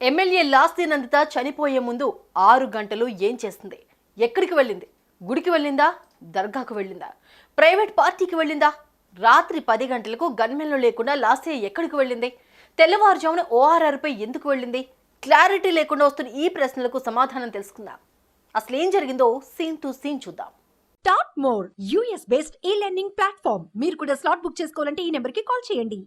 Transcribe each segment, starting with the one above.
MLA లాస్తి Nanditha చనిపోయే ముందు ఆరు గంటలు ఏం చేస్తుంది? ఎక్కడికి వెళ్ళింది? గుడికి వెళ్ళిందా? దర్గాకు వెళ్ళిందా? ప్రైవేట్ పార్టీకి వెళ్ళిందా? రాత్రి పది గంటలకు గన్మెన్లు లేకుండా లాస్తి ఎక్కడికి వెళ్ళింది? తెల్లవారుజామున ఓఆర్ఆర్పై ఎందుకు వెళ్ళింది? క్లారిటీ లేకుండా వస్తున్న ఈ ప్రశ్నలకు సమాధానం తెలుసుకుందాం. అసలు ఏం జరిగిందో సీన్ టు సీన్ చూద్దాం. Top more US based e learning platform మీరు కూడా స్లాట్ బుక్ చేసుకోవాలంటే ఈ నెంబర్కి కాల్ చేయండి.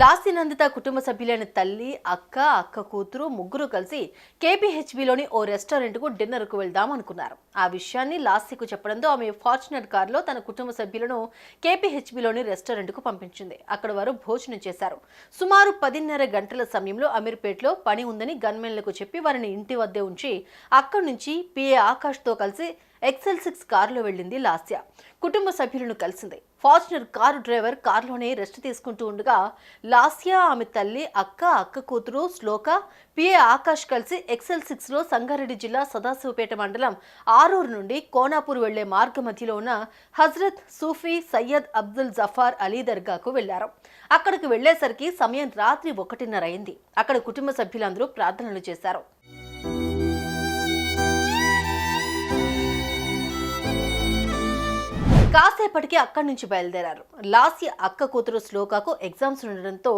లాస్తి నందిత కుటుంబ సభ్యులైన తల్లి అక్క అక్క కూతురు ముగ్గురు కలిసి కేపీహెచ్బిలోని ఓ రెస్టారెంట్కు డిన్నర్కు వెళ్దాం అనుకున్నారు ఆ విషయాన్ని లాస్తికు చెప్పడంతో ఆమె ఫార్చునర్ కారులో తన కుటుంబ సభ్యులను కేపీహెచ్బిలోని రెస్టారెంట్కు పంపించింది. అక్కడ వారు భోజనం చేశారు. సుమారు పదిన్నర గంటల సమయంలో అమీర్పేట్లో పని ఉందని గన్మెన్లకు చెప్పి వారిని ఇంటి వద్దే ఉంచి అక్కడి నుంచి పిఏ ఆకాష్తో కలిసి ఎక్సెల్ సిక్స్ కారులో వెళ్ళింది లాస్య. కుటుంబ సభ్యులను కలిసింది. ఫార్చునర్ కారు డ్రైవర్ కారులోనే రెస్ట్ తీసుకుంటూ ఉండగా లాస్య ఆమె తల్లి అక్క అక్క కూతురు శ్లోక పిఏ ఆకాష్ కలిసి ఎక్సెల్ సిక్స్లో సంగారెడ్డి జిల్లా సదాశివపేట మండలం ఆరూరు నుండి కోనాపూర్ వెళ్ళే మార్గ మధ్యలో ఉన్న హజ్రత్ సూఫీ సయ్యద్ అబ్దుల్ జఫార్ అలీ దర్గాకు వెళ్ళారు. అక్కడికి వెళ్ళేసరికి సమయం రాత్రి ఒకటిన్నర అయింది. అక్కడ కుటుంబ సభ్యులందరూ ప్రార్థనలు చేశారు. కాసేపటికి అక్కడి నుంచి బయలుదేరారు. లాస్య అక్క కూతురు శ్లోకాకు ఎగ్జామ్స్ ఉండడంతో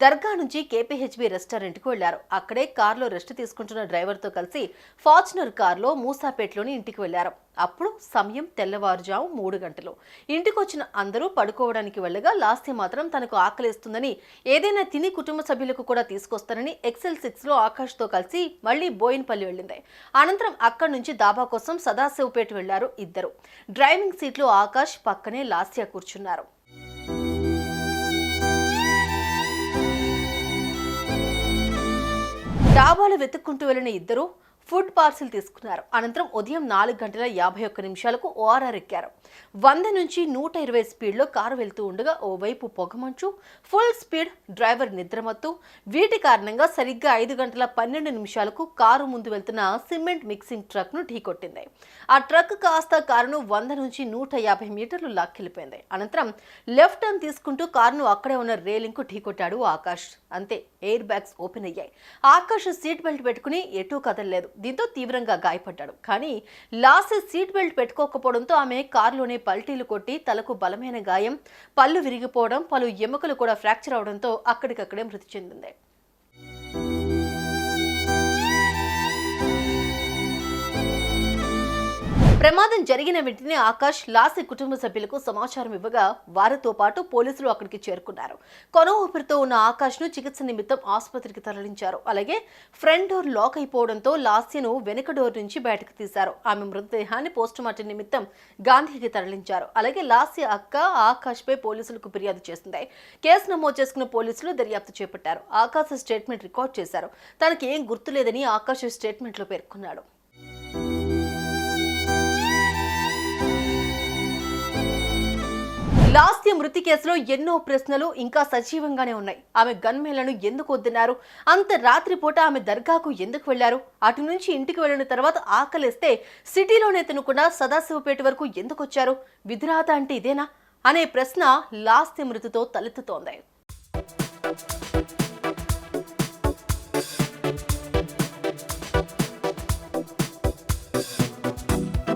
దర్గా నుంచి కేపీహెచ్బి రెస్టారెంట్కు వెళ్ళారు అక్కడే కారులో రెస్ట్ తీసుకుంటున్న డ్రైవర్తో కలిసి ఫార్చునర్ కారులో మూసాపేటలోని ఇంటికి వెళ్ళారు అప్పుడు సమయం తెల్లవారుజాము మూడు గంటలు. ఇంటికి వచ్చిన అందరూ పడుకోవడానికి వెళ్ళగా లాస్య మాత్రం తనకు ఆకలిస్తుందని ఏదైనా తిని కుటుంబ సభ్యులకు కూడా తీసుకొస్తానని ఎక్సెల్ సిక్స్లో ఆకాష్తో కలిసి మళ్ళీ బోయిన్పల్లి వెళ్ళింది. అనంతరం అక్కడి నుంచి దాబా కోసం సదాశివపేట వెళ్ళారు ఇద్దరు. డ్రైవింగ్ సీట్లో ఆకాష్ పక్కనే లాస్య కూర్చున్నారు. డాబాలు వెతుక్కుంటూ వెళ్ళిన ఇద్దరు ఫుడ్ పార్సిల్ తీసుకున్నారు. అనంతరం ఉదయం నాలుగు గంటల యాభై ఒక్క నిమిషాలకు ఓఆర్ఆర్ ఎక్కారు. వంద నుంచి నూట ఇరవై స్పీడ్లో కారు వెళ్తూ ఉండగా ఓవైపు పొగమంచు ఫుల్ స్పీడ్ డ్రైవర్ నిద్రమత్తు వీటి కారణంగా సరిగ్గా ఐదు గంటల పన్నెండు నిమిషాలకు కారు ముందు వెళ్తున్న సిమెంట్ మిక్సింగ్ ట్రక్ను ఢీకొట్టింది. ఆ ట్రక్ కాస్త కారును వంద నుంచి నూట యాభై మీటర్లు లాక్కెళ్ళిపోయింది. అనంతరం లెఫ్ట్ టర్న్ తీసుకుంటూ కారును అక్కడే ఉన్న రేలింగ్కు ఢీకొట్టాడు ఆకాష్. అంతే ఎయిర్ బ్యాగ్స్ ఓపెన్ అయ్యాయి. ఆకాష్ సీట్ బెల్ట్ పెట్టుకుని ఎటూ కదలలేదు. దీంతో తీవ్రంగా గాయపడ్డాడు. కానీ లాస్ సీట్ బెల్ట్ పెట్టుకోకపోవడంతో ఆమె కారులోనే పల్టీలు కొట్టి తలకు బలమైన గాయం పళ్ళు విరిగిపోవడం పలు ఎముకలు కూడా ఫ్రాక్చర్ అవడంతో అక్కడికక్కడే మృతి చెందింది. ప్రమాదం జరిగిన వెంటనే ఆకాష్ లాసి కుటుంబ సభ్యులకు సమాచారం ఇవ్వగా వారితో పాటు పోలీసులు అక్కడికి చేరుకున్నారు. కొన ఊపిరితో ఉన్న ఆకాష్ను చికిత్స నిమిత్తం ఆసుపత్రికి తరలించారు. అలాగే ఫ్రంట్ డోర్ లాక్ అయిపోవడంతో లాస్యను వెనుక డోర్ నుంచి బయటకు తీశారు. ఆమె మృతదేహాన్ని పోస్టుమార్టం నిమిత్తం గాంధీకి తరలించారు. అలాగే లాస్య అక్క ఆకాష్పై పోలీసులకు ఫిర్యాదు చేసింది. కేసు నమోదు చేసుకున్న పోలీసులు దర్యాప్తు చేపట్టారు. ఆకాష్ స్టేట్మెంట్ రికార్డ్ చేశారు. తనకి ఏం గుర్తులేదని ఆకాష్ స్టేట్మెంట్లో పేర్కొన్నాడు. లాస్య మృతి కేసులో ఎన్నో ప్రశ్నలు ఇంకా సజీవంగానే ఉన్నాయి. ఆమె గన్మేలను ఎందుకు వద్దన్నారు? అంత రాత్రిపూట ఆమె దర్గాకు ఎందుకు వెళ్ళారు అటు నుంచి ఇంటికి వెళ్ళిన తర్వాత ఆకలిస్తే సిటీలోనే తినకుండా సదాశివపేట వరకు ఎందుకు వచ్చారు? విధురాత అంటే ఇదేనా? అనే ప్రశ్న లాస్య మృతితో తలెత్తుతోంది.